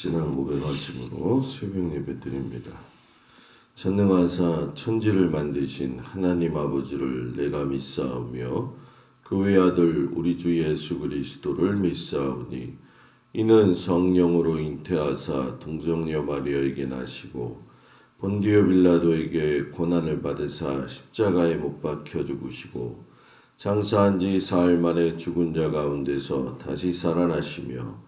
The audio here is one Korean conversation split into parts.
신앙 고백하심으로 새벽 예배 드립니다. 전능하사 천지를 만드신 하나님 아버지를 내가 믿사오며 그 외 아들 우리 주 예수 그리스도를 믿사오니 이는 성령으로 잉태하사 동정녀 마리아에게 나시고 본디오 빌라도에게 고난을 받으사 십자가에 못 박혀 죽으시고 장사한 지 사흘 만에 죽은 자 가운데서 다시 살아나시며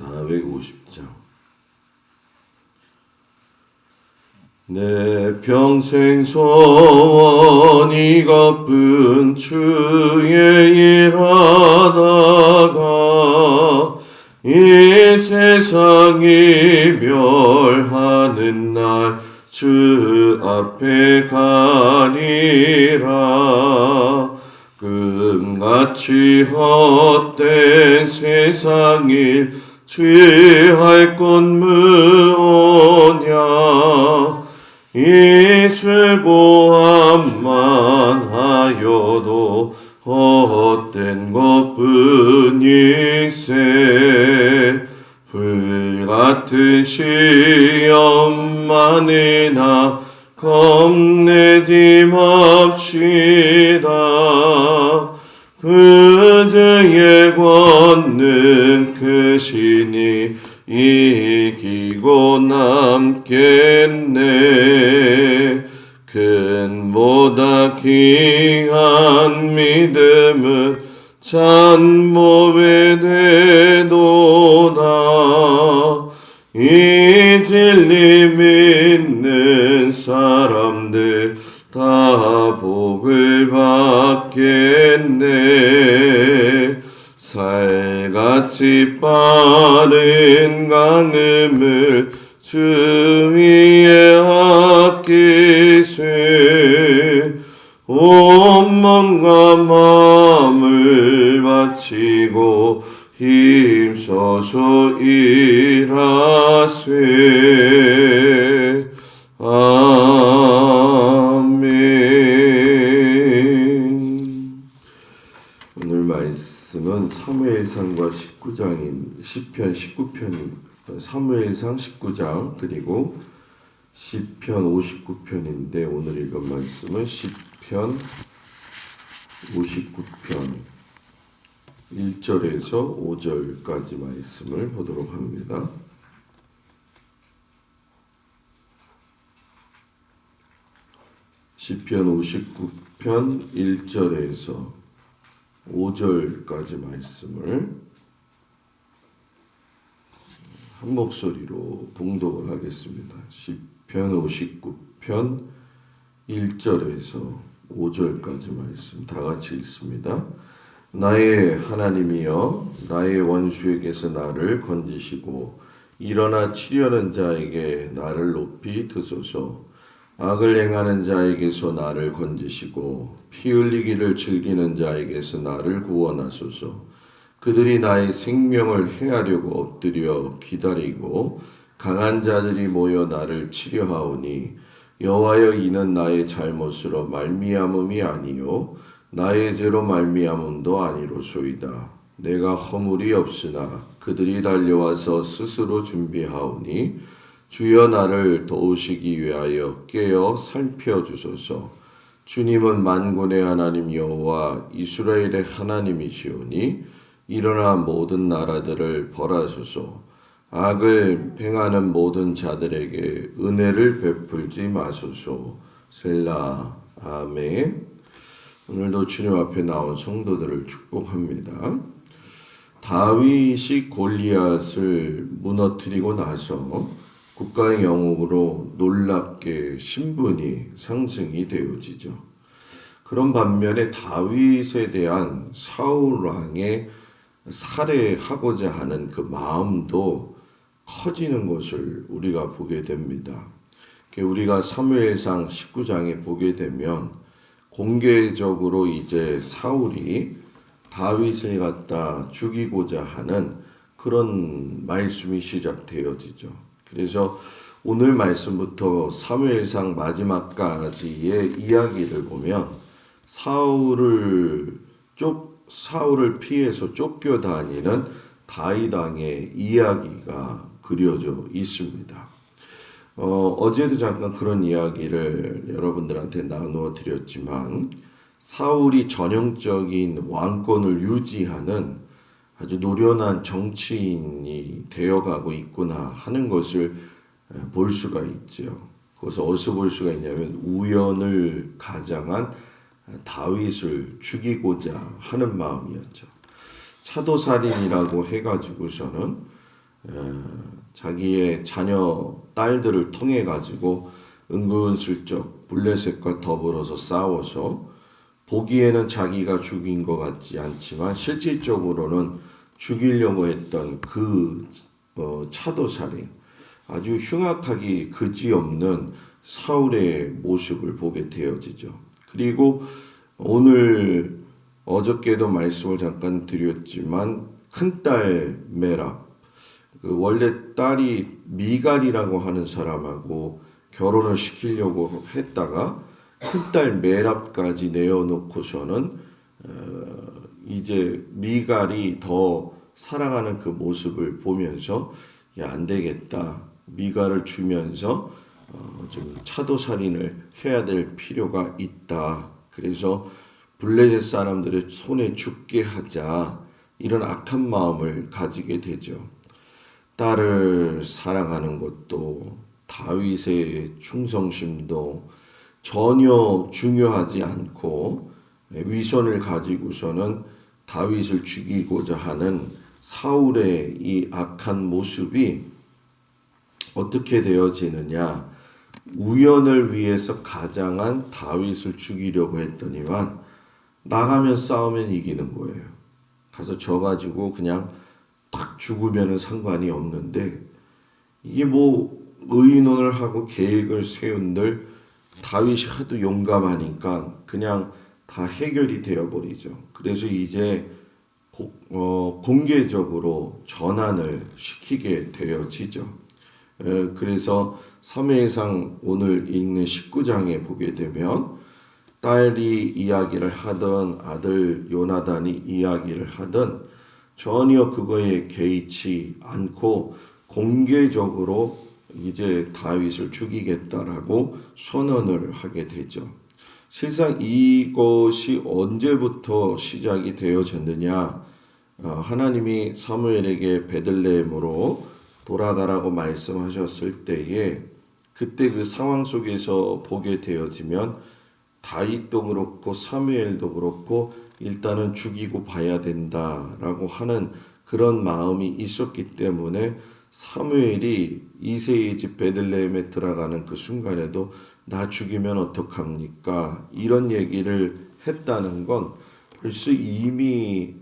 450장. 내 평생 소원이 가쁜 주의 일하다가 이 세상이 멸하는 날 주 앞에 가니라. 금같이 헛된 세상일 취할 것 무오냐? 이 수고함만 하여도 헛된 것뿐이세. 불같은 시험만이나 겁내지 맙시다 그저의 권능 크시니 이기고 남겠네. 근보다 귀한 믿음은 잔몸에 되도다. 이 진리 믿는 사람들 다 복을 받겠네. 살같이 빠른 강음을 주 위에 아끼세. 온 몸과 마음을 바치고 힘써서 일하세. 아 말씀은 사무엘상과 19장인 시편 19편 사무엘상 19장 그리고 시편 59편인데 오늘 읽은 말씀은 시편 59편 1절에서 5절까지 말씀을 보도록 합니다. 시편 59편 1절에서 5절까지 말씀을 한 목소리로 봉독을 하겠습니다. 시편 59편 1절에서 5절까지 말씀 다 같이 읽습니다. 나의 하나님이여 나의 원수에게서 나를 건지시고 일어나 치려는 자에게 나를 높이 드소서 악을 행하는 자에게서 나를 건지시고 피 흘리기를 즐기는 자에게서 나를 구원하소서. 그들이 나의 생명을 해하려고 엎드려 기다리고 강한 자들이 모여 나를 치려하오니 여호와여 이는 나의 잘못으로 말미암음이 아니요 나의 죄로 말미암음도 아니로소이다. 내가 허물이 없으나 그들이 달려와서 스스로 준비하오니 주여 나를 도우시기 위하여 깨어 살펴 주소서. 주님은 만군의 하나님 여호와 이스라엘의 하나님이시오니 일어나 모든 나라들을 벌하소서. 악을 행하는 모든 자들에게 은혜를 베풀지 마소서. 셀라. 아멘. 오늘도 주님 앞에 나온 성도들을 축복합니다. 다윗이 골리앗을 무너뜨리고 나서 국가의 영웅으로 놀랍게 신분이 상승이 되어지죠. 그런 반면에 다윗에 대한 사울 왕의 살해하고자 하는 그 마음도 커지는 것을 우리가 보게 됩니다. 우리가 사무엘상 19장에 보게 되면 공개적으로 이제 사울이 다윗을 갖다 죽이고자 하는 그런 말씀이 시작되어지죠. 그래서 오늘 말씀부터 사무엘상 마지막까지의 이야기를 보면 사울을 쫓 사울을 피해서 쫓겨 다니는 다윗 왕의 이야기가 그려져 있습니다. 어, 어제도 잠깐 그런 이야기를 여러분들한테 나누어 드렸지만 사울이 전형적인 왕권을 유지하는 아주 노련한 정치인이 되어가고 있구나 하는 것을 볼 수가 있죠. 그것을 어디서 볼 수가 있냐면 우연을 가장한 다윗을 죽이고자 하는 마음이었죠. 차도살인이라고 해가지고서는 자기의 자녀 딸들을 통해 가지고 은근슬쩍 블레셋과 더불어서 싸워서 보기에는 자기가 죽인 것 같지 않지만 실질적으로는 죽이려고 했던 그 어, 차도살인 아주 흉악하기 그지없는 사울의 모습을 보게 되어지죠. 그리고 오늘 어저께도 말씀을 잠깐 드렸지만 큰딸 메랍 그 원래 딸이 미갈이라고 하는 사람하고 결혼을 시키려고 했다가 큰딸 메랍까지 내어놓고서는 어, 이제 미갈이 더 사랑하는 그 모습을 보면서 야안 되겠다 미갈을 주면서 어, 좀 차도 살인을 해야 될 필요가 있다. 그래서 블레셋 사람들의 손에 죽게 하자 이런 악한 마음을 가지게 되죠. 딸을 사랑하는 것도 다윗의 충성심도 전혀 중요하지 않고 위선을 가지고서는 다윗을 죽이고자 하는 사울의 이 악한 모습이 어떻게 되어지느냐 우연을 위해서 가장한 다윗을 죽이려고 했더니만 나가면 싸우면 이기는 거예요. 가서 져 가지고 그냥 탁 죽으면 상관이 없는데 이게 뭐 의논을 하고 계획을 세운들 다윗이 하도 용감하니까 그냥 다 해결이 되어 버리죠. 그래서 이제 고, 어, 공개적으로 전환을 시키게 되어지죠. 에, 그래서 사무엘상 오늘 읽는 19장에 보게 되면 딸이 이야기를 하던 아들 요나단이 이야기를 하던 전혀 그거에 개의치 않고 공개적으로 이제 다윗을 죽이겠다라고 선언을 하게 되죠. 실상 이것이 언제부터 시작이 되어졌느냐? 어, 하나님이 사무엘에게 베들레헴으로 돌아가라고 말씀하셨을 때에 그때 그 상황 속에서 보게 되어지면 다윗도 그렇고 사무엘도 그렇고 일단은 죽이고 봐야 된다라고 하는 그런 마음이 있었기 때문에 사무엘이 이세의 집 베들레헴에 들어가는 그 순간에도 나 죽이면 어떡합니까? 이런 얘기를 했다는 건 벌써 이미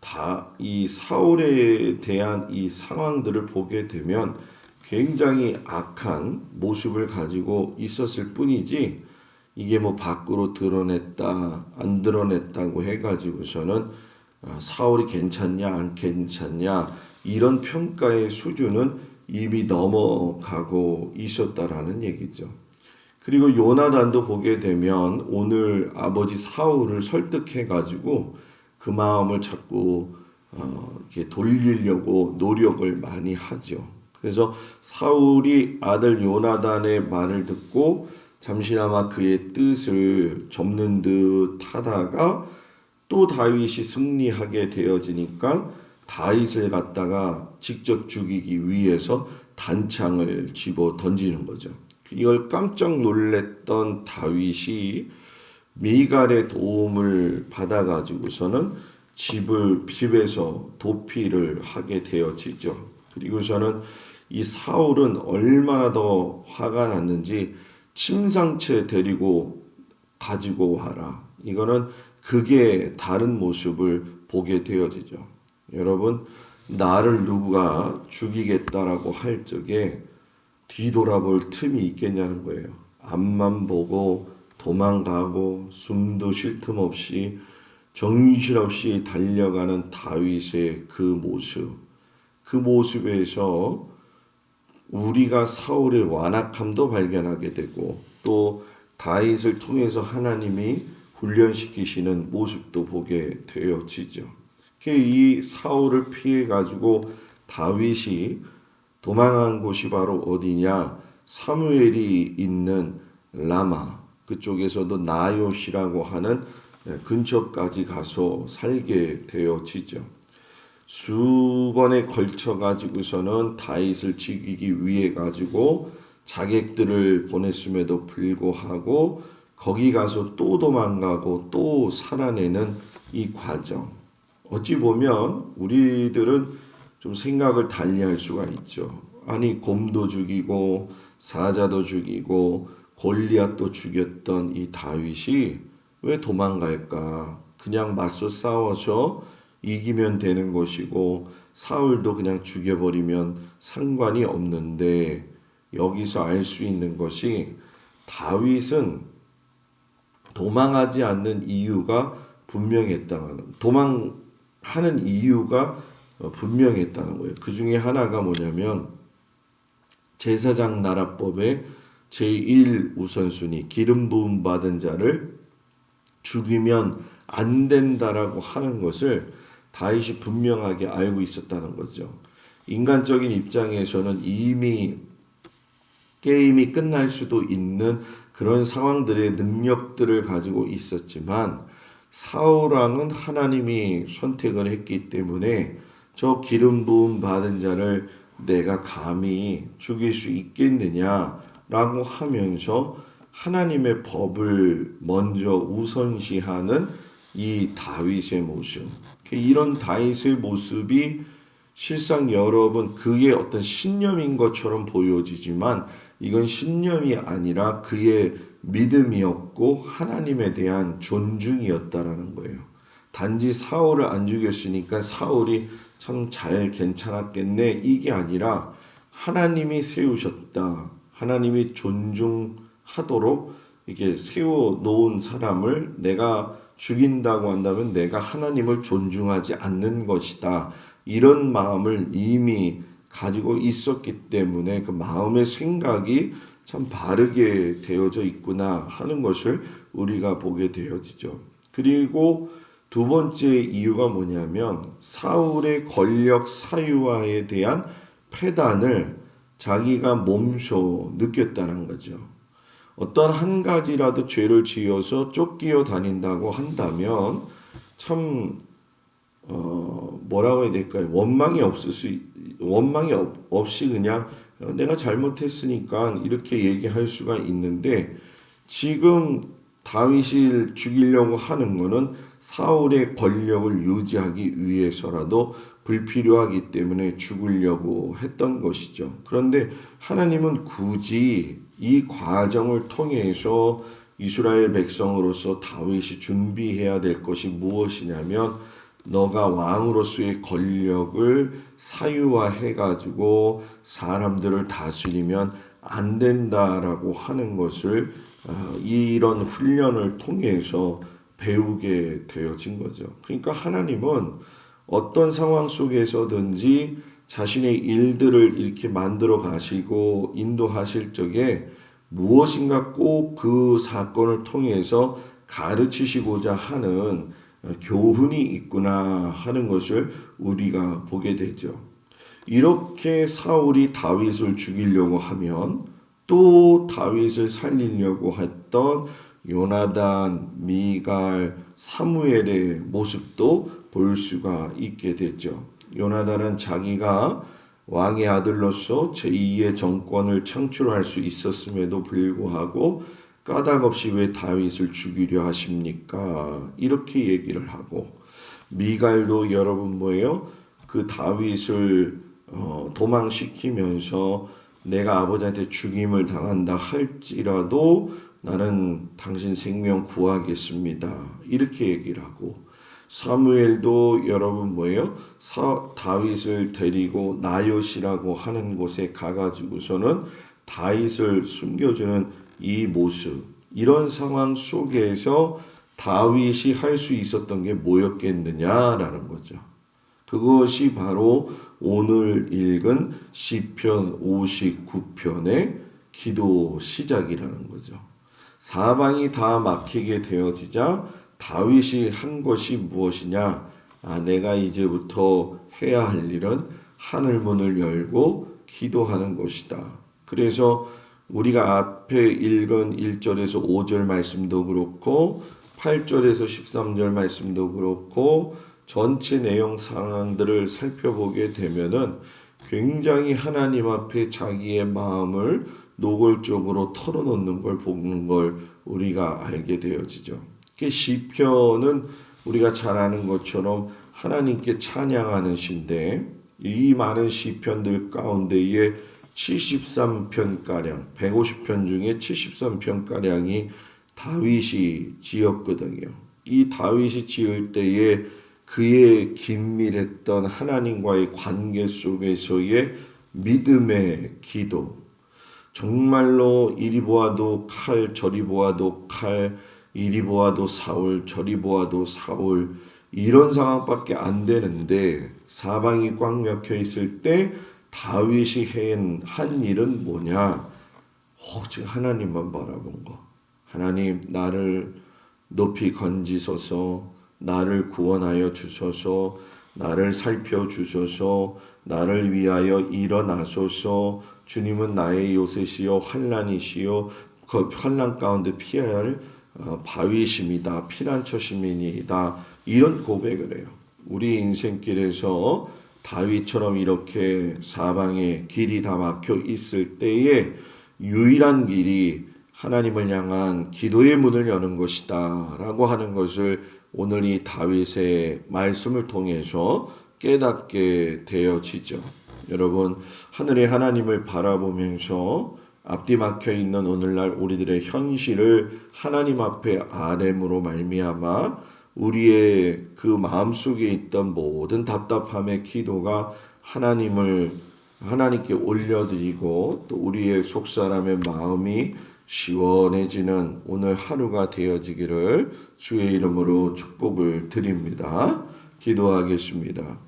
다 이 사울에 대한 이 상황들을 보게 되면 굉장히 악한 모습을 가지고 있었을 뿐이지 이게 뭐 밖으로 드러냈다 안 드러냈다고 해가지고서는 아, 사울이 괜찮냐 안 괜찮냐 이런 평가의 수준은 이미 넘어가고 있었다라는 얘기죠. 그리고 요나단도 보게 되면 오늘 아버지 사울을 설득해 가지고 그 마음을 자꾸 어, 이렇게 돌리려고 노력을 많이 하죠. 그래서 사울이 아들 요나단의 말을 듣고 잠시나마 그의 뜻을 접는 듯 하다가 또 다윗이 승리하게 되어지니까 다윗을 갖다가 직접 죽이기 위해서 단창을 집어 던지는 거죠. 이걸 깜짝 놀랬던 다윗이 미갈의 도움을 받아가지고서는 집을 집에서 도피를 하게 되어지죠. 그리고서는 이 사울은 얼마나 더 화가 났는지 침상채 데리고 가지고 와라. 이거는 극의 다른 모습을 보게 되어지죠. 여러분 나를 누가 죽이겠다라고 할 적에 뒤돌아볼 틈이 있겠냐는 거예요. 앞만 보고 도망가고 숨도 쉴 틈 없이 정신없이 달려가는 다윗의 그 모습. 그 모습에서 우리가 사울의 완악함도 발견하게 되고 또 다윗을 통해서 하나님이 훈련시키시는 모습도 보게 되어지죠. 이 사울을 피해 가지고 다윗이 도망한 곳이 바로 어디냐? 사무엘이 있는 라마 그쪽에서도 나요시라고 하는 근처까지 가서 살게 되어지죠. 수번에 걸쳐 가지고서는 다윗을 죽이기 위해 가지고 자객들을 보냈음에도 불구하고 거기 가서 또 도망가고 또 살아내는 이 과정. 어찌 보면 우리들은 좀 생각을 달리할 수가 있죠. 아니 곰도 죽이고 사자도 죽이고 골리앗도 죽였던 이 다윗이 왜 도망갈까? 그냥 맞서 싸워서 이기면 되는 것이고 사울도 그냥 죽여버리면 상관이 없는데 여기서 알 수 있는 것이 다윗은 도망하지 않는 이유가 분명했다는 도망 하는 이유가 분명했다는 거예요. 그 중에 하나가 뭐냐면 제사장 나라법의 제1 우선순위 기름 부음 받은 자를 죽이면 안 된다라고 하는 것을 다윗이 분명하게 알고 있었다는 거죠. 인간적인 입장에서는 이미 게임이 끝날 수도 있는 그런 상황들의 능력들을 가지고 있었지만 사울 왕은 하나님이 선택을 했기 때문에 저 기름 부음 받은 자를 내가 감히 죽일 수 있겠느냐라고 하면서 하나님의 법을 먼저 우선시하는 이 다윗의 모습. 이런 다윗의 모습이 실상 여러분 그게 어떤 신념인 것처럼 보여지지만 이건 신념이 아니라 그의 믿음이었고 하나님에 대한 존중이었다라는 거예요. 단지 사울을 안 죽였으니까 사울이 참 잘 괜찮았겠네 이게 아니라 하나님이 세우셨다. 하나님이 존중하도록 이게 세워 놓은 사람을 내가 죽인다고 한다면 내가 하나님을 존중하지 않는 것이다. 이런 마음을 이미 가지고 있었기 때문에 그 마음의 생각이 참 바르게 되어져 있구나 하는 것을 우리가 보게 되어지죠. 그리고 두 번째 이유가 뭐냐면 사울의 권력 사유화에 대한 패단을 자기가 몸소 느꼈다는 거죠. 어떤 한 가지라도 죄를 지어서 쫓기어 다닌다고 한다면 참 어, 뭐라고 해야 될까요? 원망이 없을 수 원망이 없, 없이 그냥 내가 잘못했으니까 이렇게 얘기할 수가 있는데 지금 다윗을 죽이려고 하는 것은 사울의 권력을 유지하기 위해서라도 불필요하기 때문에 죽으려고 했던 것이죠. 그런데 하나님은 굳이 이 과정을 통해서 이스라엘 백성으로서 다윗이 준비해야 될 것이 무엇이냐면 너가 왕으로서의 권력을 사유화해 가지고 사람들을 다스리면 안 된다라고 하는 것을 어, 이런 훈련을 통해서 배우게 되어진 거죠. 그러니까 하나님은 어떤 상황 속에서든지 자신의 일들을 이렇게 만들어 가시고 인도하실 적에 무엇인가 꼭 그 사건을 통해서 가르치시고자 하는 교훈이 있구나 하는 것을 우리가 보게 되죠. 이렇게 사울이 다윗을 죽이려고 하면 또 다윗을 살리려고 했던 요나단, 미갈, 사무엘의 모습도 볼 수가 있게 됐죠. 요나단은 자기가 왕의 아들로서 제2의 정권을 창출할 수 있었음에도 불구하고 까닭 없이 왜 다윗을 죽이려 하십니까? 이렇게 얘기를 하고 미갈도 여러분 뭐예요? 그 다윗을 어, 도망시키면서 내가 아버지한테 죽임을 당한다 할지라도 나는 당신 생명 구하겠습니다. 이렇게 얘기를 하고 사무엘도 여러분 뭐예요? 사, 다윗을 데리고 나요시라고 하는 곳에 가가지고서는 다윗을 숨겨주는 이 모습 이런 상황 속에서 다윗이 할 수 있었던 게 뭐였겠느냐라는 거죠. 그것이 바로 오늘 읽은 시편 59편의 기도 시작이라는 거죠. 사방이 다 막히게 되어지자 다윗이 한 것이 무엇이냐? 아, 내가 이제부터 해야 할 일은 하늘 문을 열고 기도하는 것이다. 그래서 우리가 앞에 읽은 1절에서 5절 말씀도 그렇고 8절에서 13절 말씀도 그렇고 전체 내용 상황들을 살펴보게 되면은 굉장히 하나님 앞에 자기의 마음을 노골적으로 털어놓는 걸 보는 걸 우리가 알게 되어지죠. 그 시편은 우리가 잘 아는 것처럼 하나님께 찬양하는 시인데 이 많은 시편들 가운데에 73편 가량, 150편 중에 73편 가량이 다윗이 지었거든요. 이 다윗이 지을 때에 그의 긴밀했던 하나님과의 관계 속에서의 믿음의 기도, 정말로 이리 보아도 칼, 저리 보아도 칼, 이리 보아도 사울, 저리 보아도 사울, 이런 상황밖에 안 되는데 사방이 꽉 막혀 있을 때 다윗이 한, 한 일은 뭐냐? 오직 하나님만 바라본 거. 하나님 나를 높이 건지소서, 나를 구원하여 주소서, 나를 살펴 주소서, 나를 위하여 일어나소서. 주님은 나의 요새시요 환란이시요 그 환란 가운데 피해야 할 어, 바위심이다, 피난처시민이다 이런 고백을 해요. 우리 인생길에서 다윗처럼 이렇게 사방에 길이 다 막혀 있을 때에 유일한 길이 하나님을 향한 기도의 문을 여는 것이다 라고 하는 것을 오늘 이 다윗의 말씀을 통해서 깨닫게 되어지죠. 여러분 하늘의 하나님을 바라보면서 앞뒤 막혀 있는 오늘날 우리들의 현실을 하나님 앞에 아뢰므로 말미암아 우리의 그 마음속에 있던 모든 답답함의 기도가 하나님을 하나님께 올려드리고 또 우리의 속사람의 마음이 시원해지는 오늘 하루가 되어지기를 주의 이름으로 축복을 드립니다. 기도하겠습니다.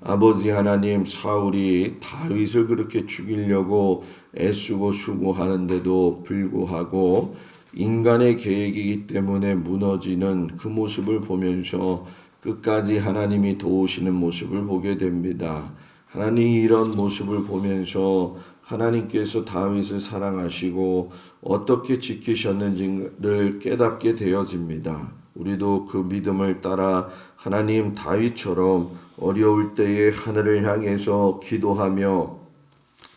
아버지 하나님 사울이 다윗을 그렇게 죽이려고 애쓰고 수고하는데도 불구하고 인간의 계획이기 때문에 무너지는 그 모습을 보면서 끝까지 하나님이 도우시는 모습을 보게 됩니다. 하나님 이런 모습을 보면서 하나님께서 다윗을 사랑하시고 어떻게 지키셨는지를 깨닫게 되어집니다. 우리도 그 믿음을 따라 하나님 다윗처럼 어려울 때에 하늘을 향해서 기도하며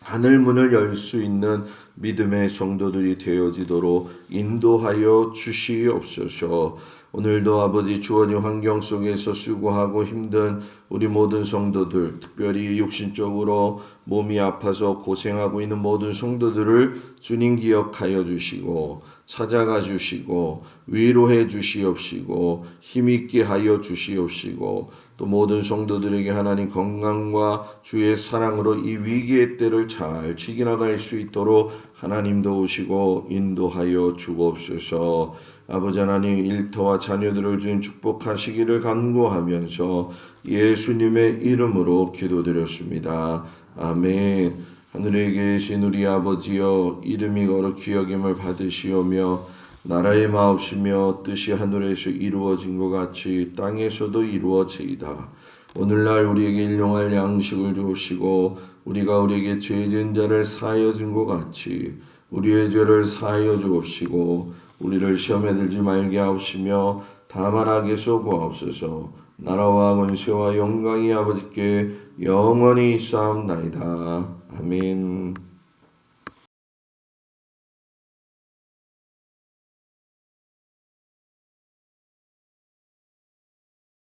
하늘 문을 열 수 있는 믿음의 성도들이 되어지도록 인도하여 주시옵소서. 오늘도 아버지 주어진 환경 속에서 수고하고 힘든 우리 모든 성도들, 특별히 육신적으로 몸이 아파서 고생하고 있는 모든 성도들을 주님 기억하여 주시고 찾아가 주시고 위로해 주시옵시고 힘있게 하여 주시옵시고 또 모든 성도들에게 하나님 건강과 주의 사랑으로 이 위기의 때를 잘 지나갈 수 있도록 하나님 도우시고 인도하여 주옵소서. 아버지 하나님 일터와 자녀들을 주님 축복하시기를 간구하면서 예수님의 이름으로 기도드렸습니다. 아멘. 하늘에 계신 우리 아버지여 이름이 거룩히 여김을 받으시오며 나라의 마옵시며 뜻이 하늘에서 이루어진 것 같이 땅에서도 이루어지이다. 오늘날 우리에게 일용할 양식을 주시고 우리가 우리에게 죄진 자를 사하여 준 것 같이 우리의 죄를 사하여 주옵시고 우리를 시험에 들지 말게 하옵시며 다만 악에서 구하옵소서 나라와 권세와 영광이 아버지께 영원히 있사옵나이다. 아멘